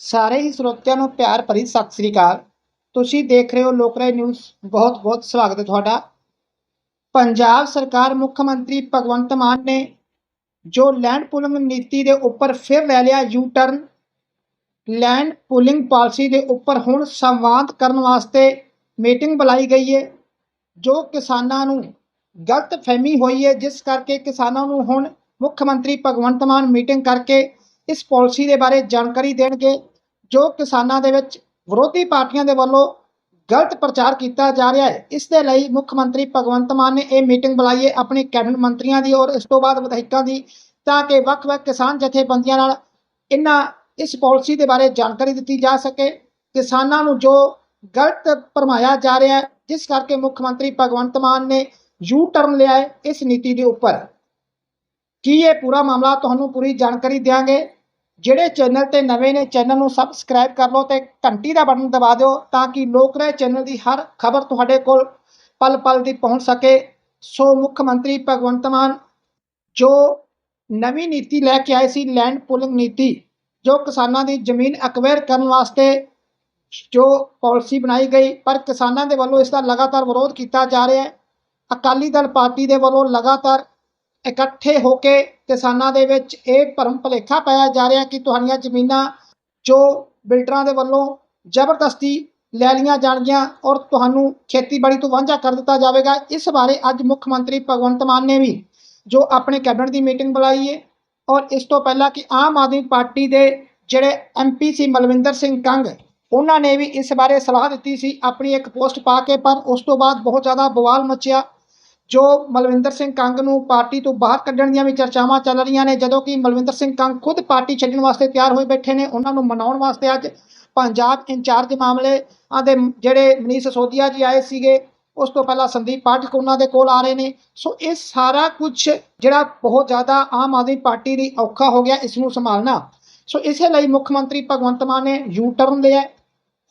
ਸਾਰੇ ਹੀ ਸਰੋਤਿਆਂ ਨੂੰ ਪਿਆਰ ਭਰੀ ਸਤਿ ਸ੍ਰੀ ਅਕਾਲ। ਤੁਸੀਂ ਦੇਖ ਰਹੇ ਹੋ ਲੋਕਰਾਏ ਨਿਊਜ਼। ਬਹੁਤ ਬਹੁਤ ਸਵਾਗਤ ਹੈ ਤੁਹਾਡਾ। ਪੰਜਾਬ ਸਰਕਾਰ ਮੁੱਖ ਮੰਤਰੀ ਭਗਵੰਤ ਮਾਨ ਨੇ ਜੋ ਲੈਂਡ ਪੂਲਿੰਗ ਨੀਤੀ ਦੇ ਉੱਪਰ ਫਿਰ ਲੈ ਲਿਆ U turn land pooling policy ਦੇ ਉੱਪਰ ਹੁਣ ਸੰਵਾਦ ਕਰਨ ਵਾਸਤੇ ਮੀਟਿੰਗ ਬੁਲਾਈ ਗਈ ਹੈ, ਜੋ ਕਿਸਾਨਾਂ ਨੂੰ ਗਲਤ ਫਹਿਮੀ ਹੋਈ ਹੈ। ਜਿਸ ਕਰਕੇ ਕਿਸਾਨਾਂ ਨੂੰ ਹੁਣ ਮੁੱਖ ਮੰਤਰੀ ਭਗਵੰਤ ਮਾਨ ਮੀਟਿੰਗ ਕਰਕੇ ਇਸ ਪਾਲਿਸੀ ਦੇ ਬਾਰੇ ਜਾਣਕਾਰੀ ਦੇਣਗੇ, ਜੋ ਕਿਸਾਨਾਂ ਦੇ ਵਿੱਚ ਵਿਰੋਧੀ ਪਾਰਟੀਆਂ ਦੇ ਵੱਲੋਂ ਗਲਤ ਪ੍ਰਚਾਰ ਕੀਤਾ ਜਾ ਰਿਹਾ ਹੈ। ਇਸ ਦੇ ਲਈ ਮੁੱਖ ਮੰਤਰੀ ਭਗਵੰਤ ਮਾਨ ਨੇ ਇਹ ਮੀਟਿੰਗ ਬੁਲਾਈ ਹੈ ਆਪਣੇ ਕੈਬਨਿਟ ਮੰਤਰੀਆਂ ਦੀ ਔਰ ਇਸ ਤੋਂ ਬਾਅਦ ਵਿਧਾਇਕਾਂ ਦੀ, ਤਾਂ ਕਿ ਵੱਖ-ਵੱਖ ਕਿਸਾਨ ਜਥੇਬੰਦੀਆਂ ਨਾਲ ਇਹਨਾਂ ਇਸ ਪਾਲਿਸੀ ਦੇ ਬਾਰੇ ਜਾਣਕਾਰੀ ਦਿੱਤੀ ਜਾ ਸਕੇ। ਕਿਸਾਨਾਂ ਨੂੰ ਜੋ ਗਲਤ ਭਰਮਾਇਆ ਜਾ ਰਿਹਾ ਹੈ, ਜਿਸ ਕਰਕੇ ਮੁੱਖ ਮੰਤਰੀ ਭਗਵੰਤ ਮਾਨ ਨੇ ਯੂ ਟਰਨ ਲਿਆ ਹੈ ਇਸ ਨੀਤੀ ਦੇ ਉੱਪਰ। ਕੀ ਇਹ ਪੂਰਾ ਮਾਮਲਾ ਤੁਹਾਨੂੰ ਪੂਰੀ ਜਾਣਕਾਰੀ ਦਿਆਂਗੇ? ਜਿਹੜੇ ਚੈਨਲ ਤੇ ਨਵੇਂ ਨੇ ਚੈਨਲ ਨੂੰ ਸਬਸਕ੍ਰਾਈਬ ਕਰ ਲਓ ਤੇ ਘੰਟੀ ਦਾ ਬਟਨ ਦਬਾ ਦਿਓ ਤਾਂ ਕਿ ਲੋਕ ਰਾਏ ਚੈਨਲ ਦੀ ਹਰ ਖਬਰ ਤੁਹਾਡੇ ਕੋਲ ਪਲ ਪਲ ਦੀ ਪਹੁੰਚ ਸਕੇ। ਸੋ ਮੁੱਖ ਮੰਤਰੀ ਭਗਵੰਤ ਮਾਨ, ਜੋ ਨਵੀਂ ਨੀਤੀ ਲੈ ਕੇ ਆਏ ਸੀ ਲੈਂਡ ਪੂਲਿੰਗ ਨੀਤੀ, ਜੋ ਕਿਸਾਨਾਂ ਦੀ ਜ਼ਮੀਨ ਅਕਵਾਇਰ ਕਰਨ ਵਾਸਤੇ ਜੋ ਪਾਲਿਸੀ ਬਣਾਈ ਗਈ, ਪਰ ਕਿਸਾਨਾਂ ਦੇ ਵੱਲੋਂ ਇਸ ਦਾ ਲਗਾਤਾਰ ਵਿਰੋਧ ਕੀਤਾ ਜਾ ਰਿਹਾ ਹੈ। ਅਕਾਲੀ ਦਲ ਪਾਰਟੀ ਦੇ ਵੱਲੋਂ ਲਗਾਤਾਰ ਇਕੱਠੇ ਹੋ ਕੇ ਕਿਸਾਨਾਂ ਦੇ ਵਿੱਚ ਇਹ ਭਰਮ ਭੁਲੇਖਾ ਪਾਇਆ ਜਾ ਰਿਹਾ ਕਿ ਤੁਹਾਡੀਆਂ ਜ਼ਮੀਨਾਂ ਜੋ ਬਿਲਡਰਾਂ ਦੇ ਵੱਲੋਂ ਜ਼ਬਰਦਸਤੀ ਲੈ ਲਈਆਂ ਜਾਣਗੀਆਂ ਔਰ ਤੁਹਾਨੂੰ ਖੇਤੀਬਾੜੀ ਤੋਂ ਵਾਂਝਾ ਕਰ ਦਿੱਤਾ ਜਾਵੇਗਾ। ਇਸ ਬਾਰੇ ਅੱਜ ਮੁੱਖ ਮੰਤਰੀ ਭਗਵੰਤ ਮਾਨ ਨੇ ਵੀ ਜੋ ਆਪਣੇ ਕੈਬਨਿਟ ਦੀ ਮੀਟਿੰਗ ਬੁਲਾਈ ਹੈ ਔਰ ਇਸ ਤੋਂ ਪਹਿਲਾਂ ਕਿ ਆਮ ਆਦਮੀ ਪਾਰਟੀ ਦੇ ਜਿਹੜੇ ਐਮਪੀ ਸੀ ਮਲਵਿੰਦਰ ਸਿੰਘ ਕੰਗ, ਉਹਨਾਂ ਨੇ ਵੀ ਇਸ ਬਾਰੇ ਸਲਾਹ ਦਿੱਤੀ ਸੀ। ਆਪਣੀ ਇੱਕ ਪੋਸਟ ਪਾ ਕੇ ਪਰ ਉਸ ਤੋਂ ਬਾਅਦ ਬਹੁਤ ਜ਼ਿਆਦਾ ਬਵਾਲ ਮਚਿਆ। ਜੋ ਮਲਵਿੰਦਰ ਸਿੰਘ ਕੰਗ ਨੂੰ ਪਾਰਟੀ ਤੋਂ ਬਾਹਰ ਕੱਢਣ ਦੀਆਂ ਵੀ ਚਰਚਾਵਾਂ ਚੱਲ ਰਹੀਆਂ ਨੇ, ਜਦੋਂ ਕਿ ਮਲਵਿੰਦਰ ਸਿੰਘ ਕੰਗ ਖੁਦ ਪਾਰਟੀ ਛੱਡਣ ਵਾਸਤੇ ਤਿਆਰ ਹੋਏ ਬੈਠੇ ਨੇ, ਉਹਨਾਂ ਨੂੰ ਮਨਾਉਣ ਵਾਸਤੇ ਅੱਜ ਪੰਜਾਬ ਇੰਚਾਰਜ ਮਾਮਲੇ ਆ ਦੇ ਜਿਹੜੇ ਮਨੀਸ਼ ਸੋਧੀਆ ਜੀ ਆਏ ਸੀਗੇ, ਉਸ ਤੋਂ ਪਹਿਲਾਂ ਸੰਦੀਪ ਪਾਠਕ ਉਹਨਾਂ ਦੇ ਕੋਲ ਆ ਰਹੇ ਨੇ ਸੋ ਇਹ ਸਾਰਾ ਕੁਝ ਜਿਹੜਾ ਬਹੁਤ ਜ਼ਿਆਦਾ ਆਮ ਆਦਮੀ ਪਾਰਟੀ ਲਈ ਔਖਾ ਹੋ ਗਿਆ, ਇਸ ਨੂੰ ਸੰਭਾਲਣਾ ਸੋ ਇਸੇ ਲਈ ਮੁੱਖ ਮੰਤਰੀ ਭਗਵੰਤ ਮਾਨ ਨੇ ਯੂ ਟਰਨ ਲਿਆ ਹੈ।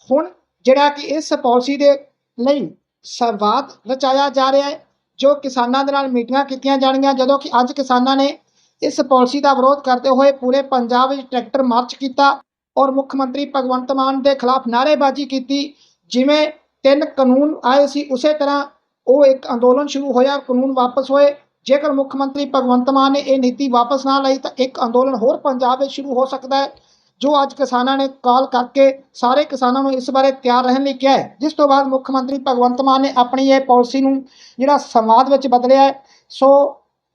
ਹੁਣ ਜਿਹੜਾ ਕਿ ਇਸ ਪਾਲਿਸੀ ਦੇ ਲਈ ਸੰਵਾਦ ਰਚਾਇਆ ਜਾ ਰਿਹਾ ਹੈ ਜੋ ਕਿਸਾਨਾਂ ਦੇ ਨਾਲ ਮੀਟਿੰਗਾਂ ਕੀਤੀਆਂ ਜਾਣਗੀਆਂ, ਜਦੋਂ ਕਿ ਅੱਜ ਕਿਸਾਨਾਂ ਨੇ ਇਸ ਪਾਲਿਸੀ ਦਾ ਵਿਰੋਧ ਕਰਦੇ ਹੋਏ ਪੂਰੇ ਪੰਜਾਬ ਵਿੱਚ ਟਰੈਕਟਰ ਮਾਰਚ ਕੀਤਾ ਔਰ ਮੁੱਖ ਮੰਤਰੀ ਭਗਵੰਤ ਮਾਨ ਦੇ ਖਿਲਾਫ ਨਾਅਰੇਬਾਜ਼ੀ ਕੀਤੀ, ਜਿਵੇਂ ਤਿੰਨ ਕਾਨੂੰਨ ਆਏ ਸੀ, ਉਸੇ ਤਰ੍ਹਾਂ ਉਹ ਇੱਕ ਅੰਦੋਲਨ ਸ਼ੁਰੂ ਹੋਇਆ, ਕਾਨੂੰਨ ਵਾਪਸ ਹੋਏ। ਜੇਕਰ ਮੁੱਖ ਮੰਤਰੀ ਭਗਵੰਤ ਮਾਨ ਨੇ ਇਹ ਨੀਤੀ ਵਾਪਸ ਨਾ ਲਈ, ਤਾਂ ਇੱਕ ਅੰਦੋਲਨ ਹੋਰ ਪੰਜਾਬ ਵਿੱਚ ਸ਼ੁਰੂ ਹੋ ਸਕਦਾ ਹੈ। ਜੋ ਅੱਜ ਕਿਸਾਨਾਂ ਨੇ ਕਾਲ ਕਰਕੇ ਸਾਰੇ ਕਿਸਾਨਾਂ ਨੂੰ ਇਸ ਬਾਰੇ ਤਿਆਰ ਰਹਿਣ ਲਈ ਕਿਹਾ ਹੈ, ਜਿਸ ਤੋਂ ਬਾਅਦ ਮੁੱਖ ਮੰਤਰੀ ਭਗਵੰਤ ਮਾਨ ਨੇ ਆਪਣੀ ਇਹ ਪਾਲਿਸੀ ਨੂੰ ਜਿਹੜਾ ਸੰਵਾਦ ਵਿੱਚ ਬਦਲਿਆ ਹੈ, ਸੋ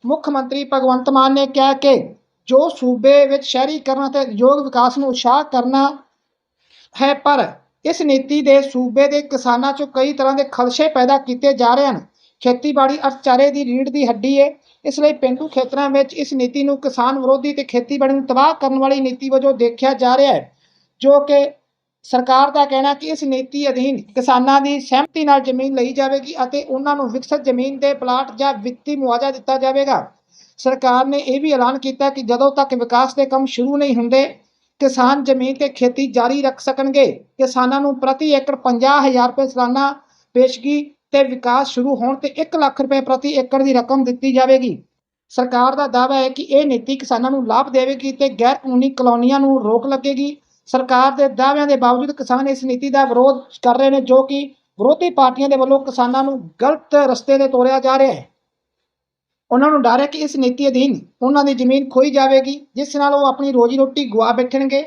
ਮੁੱਖ ਮੰਤਰੀ ਭਗਵੰਤ ਮਾਨ ਨੇ ਕਿਹਾ ਕਿ ਜੋ ਸੂਬੇ ਵਿੱਚ ਸ਼ਹਿਰੀਕਰਨ ਅਤੇ ਉਦਯੋਗ ਵਿਕਾਸ ਨੂੰ ਉਤਸ਼ਾਹ ਕਰਨਾ ਹੈ, ਪਰ ਇਸ ਨੀਤੀ ਦੇ ਸੂਬੇ ਦੇ ਕਿਸਾਨਾਂ 'ਚੋਂ ਕਈ ਤਰ੍ਹਾਂ ਦੇ ਖਦਸ਼ੇ ਪੈਦਾ ਕੀਤੇ ਜਾ ਰਹੇ ਹਨ। ਖੇਤੀਬਾੜੀ ਅਰਥਚਾਰੇ ਦੀ ਰੀੜ ਦੀ ਹੱਡੀ ਹੈ ਇਸ ਲਈ ਪਿੰਡੂ ਖੇਤਰਾਂ ਵਿੱਚ ਇਸ ਨੀਤੀ ਨੂੰ ਕਿਸਾਨ ਵਿਰੋਧੀ ਤੇ ਖੇਤੀਬਾੜੀ ਨੂੰ ਤਬਾਹ ਕਰਨ ਵਾਲੀ ਨੀਤੀ ਵਜੋਂ ਦੇਖਿਆ ਜਾ ਰਿਹਾ ਹੈ, ਜੋ ਕਿ ਸਰਕਾਰ ਦਾ ਕਹਿਣਾ ਕਿ ਇਸ ਨੀਤੀ ਅਧੀਨ ਕਿਸਾਨਾਂ ਦੀ ਸਹਿਮਤੀ ਨਾਲ ਜ਼ਮੀਨ ਲਈ ਜਾਵੇਗੀ ਅਤੇ ਉਹਨਾਂ ਨੂੰ ਵਿਕਸਿਤ ਜ਼ਮੀਨ ਦੇ ਪਲਾਟ ਜਾਂ ਵਿੱਤੀ ਮੁਆਵਜ਼ਾ ਦਿੱਤਾ ਜਾਵੇਗਾ। ਸਰਕਾਰ ਨੇ ਇਹ ਵੀ ਐਲਾਨ ਕੀਤਾ ਕਿ ਜਦੋਂ ਤੱਕ ਵਿਕਾਸ ਦੇ ਕੰਮ ਸ਼ੁਰੂ ਨਹੀਂ ਹੁੰਦੇ, ਕਿਸਾਨ ਜ਼ਮੀਨ ਤੇ ਖੇਤੀ ਜਾਰੀ ਰੱਖ ਸਕਣਗੇ। ਕਿਸਾਨਾਂ ਨੂੰ ਪ੍ਰਤੀ ਏਕੜ 50000 ਰੁਪਏ ਸਾਲਾਨਾ ਪੇਸ਼ਗੀ ਤੇ ਵਿਕਾਸ ਸ਼ੁਰੂ ਹੋਣ ਤੇ 1 ਲੱਖ ਰੁਪਏ ਪ੍ਰਤੀ ਏਕੜ ਦੀ ਰਕਮ ਦਿੱਤੀ ਜਾਵੇਗੀ। ਸਰਕਾਰ ਦਾ ਦਾਅਵਾ ਹੈ ਕਿ ਇਹ ਨੀਤੀ ਕਿਸਾਨਾਂ ਨੂੰ ਲਾਭ ਦੇਵੇਗੀ ਤੇ ਗੈਰ ਕਾਨੂੰਨੀ ਕਲੋਨੀਆਂ ਨੂੰ ਰੋਕ ਲੱਗੇਗੀ। ਸਰਕਾਰ ਦੇ ਦਾਅਵਿਆਂ ਦੇ ਬਾਵਜੂਦ ਕਿਸਾਨ ਇਸ ਨੀਤੀ ਦਾ ਵਿਰੋਧ ਕਰ ਰਹੇ ਨੇ ਜੋ ਕਿ ਵਿਰੋਧੀ ਪਾਰਟੀਆਂ ਦੇ ਵੱਲੋਂ ਕਿਸਾਨਾਂ ਨੂੰ ਗਲਤ ਰਸਤੇ ਤੇ ਤੋਰਿਆ ਜਾ ਰਿਹਾ ਹੈ। ਉਹਨਾਂ ਨੂੰ ਡਰ ਹੈ ਕਿ ਇਸ ਨੀਤੀ ਅਧੀਨ ਉਹਨਾਂ ਦੀ ਜ਼ਮੀਨ ਖੋਈ ਜਾਵੇਗੀ, ਜਿਸ ਨਾਲ ਉਹ ਆਪਣੀ ਰੋਜੀ ਰੋਟੀ ਗਵਾ ਬੈਠਣਗੇ।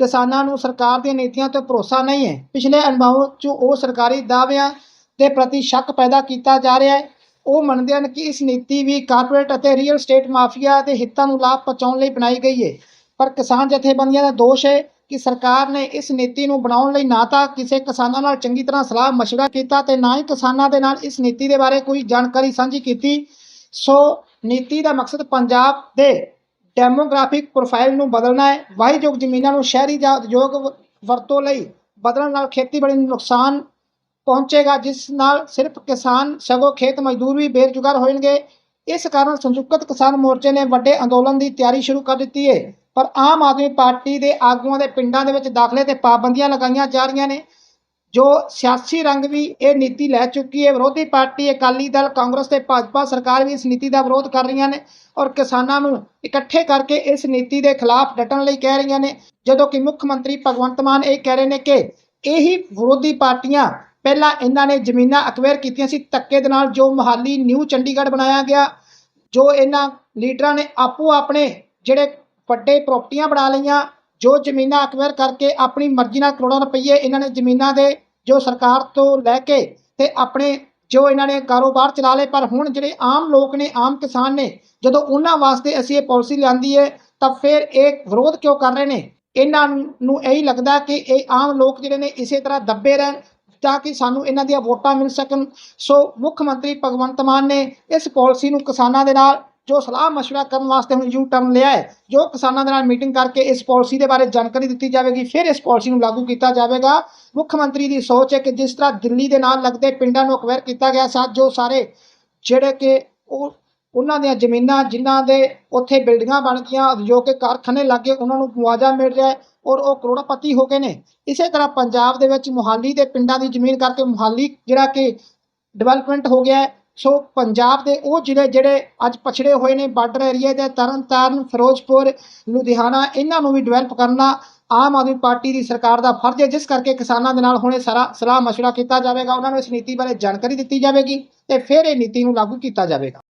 ਕਿਸਾਨਾਂ ਨੂੰ ਸਰਕਾਰ ਦੀਆਂ ਨੀਤੀਆਂ ਤੇ ਭਰੋਸਾ ਨਹੀਂ ਹੈ। ਪਿਛਲੇ ਅਨੁਭਵ 'ਚ ਉਹ ਸਰਕਾਰੀ ਦਾਅਵਿਆਂ ਦੇ ਪ੍ਰਤੀ ਸ਼ੱਕ ਪੈਦਾ ਕੀਤਾ ਜਾ ਰਿਹਾ ਹੈ ਉਹ ਮੰਨਦੇ ਹਨ ਕਿ ਇਸ ਨੀਤੀ ਵੀ ਕਾਰਪੋਰੇਟ ਅਤੇ ਰੀਅਲ ਸਟੇਟ ਮਾਫੀਆ ਦੇ ਹਿੱਤਾਂ ਨੂੰ ਲਾਭ ਪਹੁੰਚਾਉਣ ਲਈ ਬਣਾਈ ਗਈ ਹੈ ਪਰ ਕਿਸਾਨ ਜਥੇਬੰਦੀਆਂ ਦਾ ਦੋਸ਼ ਹੈ ਕਿ ਸਰਕਾਰ ਨੇ ਇਸ ਨੀਤੀ ਨੂੰ ਬਣਾਉਣ ਲਈ ਨਾ ਤਾਂ ਕਿਸੇ ਕਿਸਾਨਾਂ ਨਾਲ ਚੰਗੀ ਤਰ੍ਹਾਂ ਸਲਾਹ مشورہ ਕੀਤਾ ਤੇ ਨਾ ਹੀ ਕਿਸਾਨਾਂ ਦੇ ਨਾਲ ਇਸ ਨੀਤੀ ਦੇ ਬਾਰੇ ਕੋਈ ਜਾਣਕਾਰੀ ਸਾਂਝੀ ਕੀਤੀ ਸੋ ਨੀਤੀ ਦਾ ਮਕਸਦ ਪੰਜਾਬ ਦੇ ਡੈਮੋਗ੍ਰਾਫਿਕ ਪ੍ਰੋਫਾਈਲ ਨੂੰ ਬਦਲਣਾ ਹੈ ਵਾਹੀਯੋਗ ਜ਼ਮੀਨਾਂ ਨੂੰ ਸ਼ਹਿਰੀ ਜਾਂ ਉਦਯੋਗ ਵ- ਵਰਤੋਂ ਲਈ ਬਦਲਣ ਨਾਲ ਖੇਤੀਬਾੜੀ ਨੂੰ ਨੁਕਸਾਨ ਪਹੁੰਚੇਗਾ, ਜਿਸ ਨਾਲ ਸਿਰਫ ਕਿਸਾਨ ਸਗੋਂ ਖੇਤ ਮਜ਼ਦੂਰ ਵੀ ਬੇਰੁਜ਼ਗਾਰ ਹੋਣਗੇ। ਇਸ ਕਾਰਨ ਸੰਯੁਕਤ ਕਿਸਾਨ ਮੋਰਚੇ ਨੇ ਵੱਡੇ ਅੰਦੋਲਨ ਦੀ ਤਿਆਰੀ ਸ਼ੁਰੂ ਕਰ ਦਿੱਤੀ ਹੈ ਪਰ ਆਮ ਆਦਮੀ ਪਾਰਟੀ ਦੇ ਆਗੂਆਂ ਦੇ ਪਿੰਡਾਂ ਦੇ ਵਿੱਚ ਦਾਖਲੇ ਤੇ ਪਾਬੰਦੀਆਂ ਲਗਾਈਆਂ ਜਾ ਰਹੀਆਂ ਨੇ, ਜੋ ਸਿਆਸੀ ਰੰਗ ਵੀ ਇਹ ਨੀਤੀ ਲੈ ਚੁੱਕੀ ਹੈ ਵਿਰੋਧੀ ਪਾਰਟੀ ਅਕਾਲੀ ਦਲ, ਕਾਂਗਰਸ ਤੇ ਭਾਜਪਾ ਸਰਕਾਰ ਵੀ ਇਸ ਨੀਤੀ ਦਾ ਵਿਰੋਧ ਕਰ ਰਹੀਆਂ ਨੇ ਔਰ ਕਿਸਾਨਾਂ ਨੂੰ ਇਕੱਠੇ ਕਰਕੇ ਇਸ ਨੀਤੀ ਦੇ ਖਿਲਾਫ ਡਟਣ ਲਈ ਕਹਿ ਰਹੀਆਂ ਨੇ। ਜਦੋਂ ਕਿ ਮੁੱਖ ਮੰਤਰੀ ਭਗਵੰਤ ਮਾਨ ਇਹ ਕਹਿ ਰਹੇ ਨੇ ਕਿ ਇਹੀ ਵਿਰੋਧੀ ਪਾਰਟੀਆਂ ਪਹਿਲਾਂ ਇਹਨਾਂ ਨੇ ਜ਼ਮੀਨਾਂ ਅਕਵਾਇਰ ਕੀਤੀਆਂ ਸੀ। ਧੱਕੇ ਦੇ ਨਾਲ ਜੋ ਮਹਾਲੀ ਨਿਊ ਚੰਡੀਗੜ੍ਹ ਬਣਾਇਆ ਗਿਆ, ਜੋ ਇਹਨਾਂ ਲੀਡਰਾਂ ਨੇ ਆਪੋ ਆਪਣੇ ਜਿਹੜੇ ਵੱਡੇ ਪ੍ਰਾਪਰਟੀਆਂ ਬਣਾ ਲਈਆਂ, ਜੋ ਜ਼ਮੀਨਾਂ ਅਕਵਾਇਰ ਕਰਕੇ ਆਪਣੀ ਮਰਜ਼ੀ ਨਾਲ ਕਰੋੜਾਂ ਰੁਪਏ ਇਹਨਾਂ ਨੇ ਜ਼ਮੀਨਾਂ ਦੇ ਜੋ ਸਰਕਾਰ ਤੋਂ ਲੈ ਕੇ ਤੇ ਆਪਣੇ ਜੋ ਇਹਨਾਂ ਨੇ ਕਾਰੋਬਾਰ ਚਲਾ ਲਏ। ਪਰ ਹੁਣ ਜਿਹੜੇ ਆਮ ਲੋਕ ਨੇ, ਆਮ ਕਿਸਾਨ ਨੇ, ਜਦੋਂ ਉਹਨਾਂ ਵਾਸਤੇ ਅਸੀਂ ਇਹ ਪਾਲਿਸੀ ਲਿਆਂਦੀ ਹੈ ਤਾਂ ਫਿਰ ਇਹ ਵਿਰੋਧ ਕਿਉਂ ਕਰ ਰਹੇ ਨੇ? ਇਹਨਾਂ ਨੂੰ ਇਹੀ ਲੱਗਦਾ ਕਿ ਇਹ ਆਮ ਲੋਕ ਜਿਹੜੇ ਨੇ ਇਸੇ ਤਰ੍ਹਾਂ ਦੱਬੇ ਰਹਿਣ ਤਾਂ ਕਿ ਸਾਨੂੰ ਇਹਨਾਂ ਦੀਆਂ ਵੋਟਾਂ ਮਿਲ ਸਕਣ ਸੋ ਮੁੱਖ ਮੰਤਰੀ ਭਗਵੰਤ ਮਾਨ ਨੇ ਇਸ ਪਾਲਿਸੀ ਨੂੰ ਕਿਸਾਨਾਂ ਦੇ ਨਾਲ ਜੋ ਸਲਾਹ مشورہ ਕਰਨ ਵਾਸਤੇ ਹੁਣ ਯੂ ਟਰਨ ਲਿਆ ਹੈ ਜੋ ਕਿਸਾਨਾਂ ਦੇ ਨਾਲ ਮੀਟਿੰਗ ਕਰਕੇ ਇਸ ਪਾਲਿਸੀ ਦੇ ਬਾਰੇ ਜਾਣਕਾਰੀ ਦਿੱਤੀ ਜਾਵੇਗੀ ਫਿਰ ਇਸ ਪਾਲਿਸੀ ਨੂੰ ਲਾਗੂ ਕੀਤਾ ਜਾਵੇਗਾ ਮੁੱਖ ਮੰਤਰੀ ਦੀ ਸੋਚ ਹੈ ਕਿ ਜਿਸ ਤਰ੍ਹਾਂ ਦਿੱਲੀ ਦੇ ਨਾਲ ਲੱਗਦੇ ਪਿੰਡਾਂ ਨੂੰ ਅਕਵਾਇਰ ਕੀਤਾ ਗਿਆ ਸਾਥ ਜੋ ਸਾਰੇ ਜਿਹੜੇ ਕਿ ਉਹ ਉਹਨਾਂ ਦੀਆਂ ਜ਼ਮੀਨਾਂ ਜਿਨ੍ਹਾਂ ਦੇ ਉੱਥੇ ਬਿਲਡਿੰਗਾਂ ਬਣ ਗਈਆਂ ਉਦਯੋਗਿਕ ਕਾਰਖਾਨੇ ਲੱਗੇ ਉਹਨਾਂ ਨੂੰ ਮੁਆਵਜ਼ਾ ਮਿਲ ਰਿਹਾ ਹੈ ਔਰ ਉਹ ਕਰੋੜਪਤੀ ਹੋ ਗਏ ਨੇ। ਇਸੇ ਤਰ੍ਹਾਂ ਪੰਜਾਬ ਦੇ ਵਿੱਚ ਮੁਹਾਲੀ ਦੇ ਪਿੰਡਾਂ ਦੀ ਜ਼ਮੀਨ ਕਰਕੇ ਮੁਹਾਲੀ ਜਿਹੜਾ ਕਿ ਡਿਵੈਲਪਮੈਂਟ ਹੋ ਗਿਆ ਸੋ ਪੰਜਾਬ ਦੇ ਉਹ ਜ਼ਿਲ੍ਹੇ ਜਿਹੜੇ ਅੱਜ ਪਛੜੇ ਹੋਏ ਨੇ ਬਾਰਡਰ ਏਰੀਆ ਦੇ ਤਰਨਤਾਰਨ, ਫਿਰੋਜ਼ਪੁਰ, ਲੁਧਿਆਣਾ, ਇਹਨਾਂ ਨੂੰ ਵੀ ਡਿਵੈਲਪ ਕਰਨਾ ਆਮ ਆਦਮੀ ਪਾਰਟੀ ਦੀ ਸਰਕਾਰ ਦਾ ਫਰਜ਼ ਹੈ। ਜਿਸ ਕਰਕੇ ਕਿਸਾਨਾਂ ਦੇ ਨਾਲ ਹੁਣੇ ਸਾਰਾ ਸਲਾਹ ਮਸ਼ਵਰਾ ਕੀਤਾ ਜਾਵੇਗਾ। ਉਹਨਾਂ ਨੂੰ ਇਸ ਨੀਤੀ ਬਾਰੇ ਜਾਣਕਾਰੀ ਦਿੱਤੀ ਜਾਵੇਗੀ ਤੇ ਫਿਰ ਇਹ ਨੀਤੀ ਨੂੰ ਲਾਗੂ ਕੀਤਾ ਜਾਵੇਗਾ।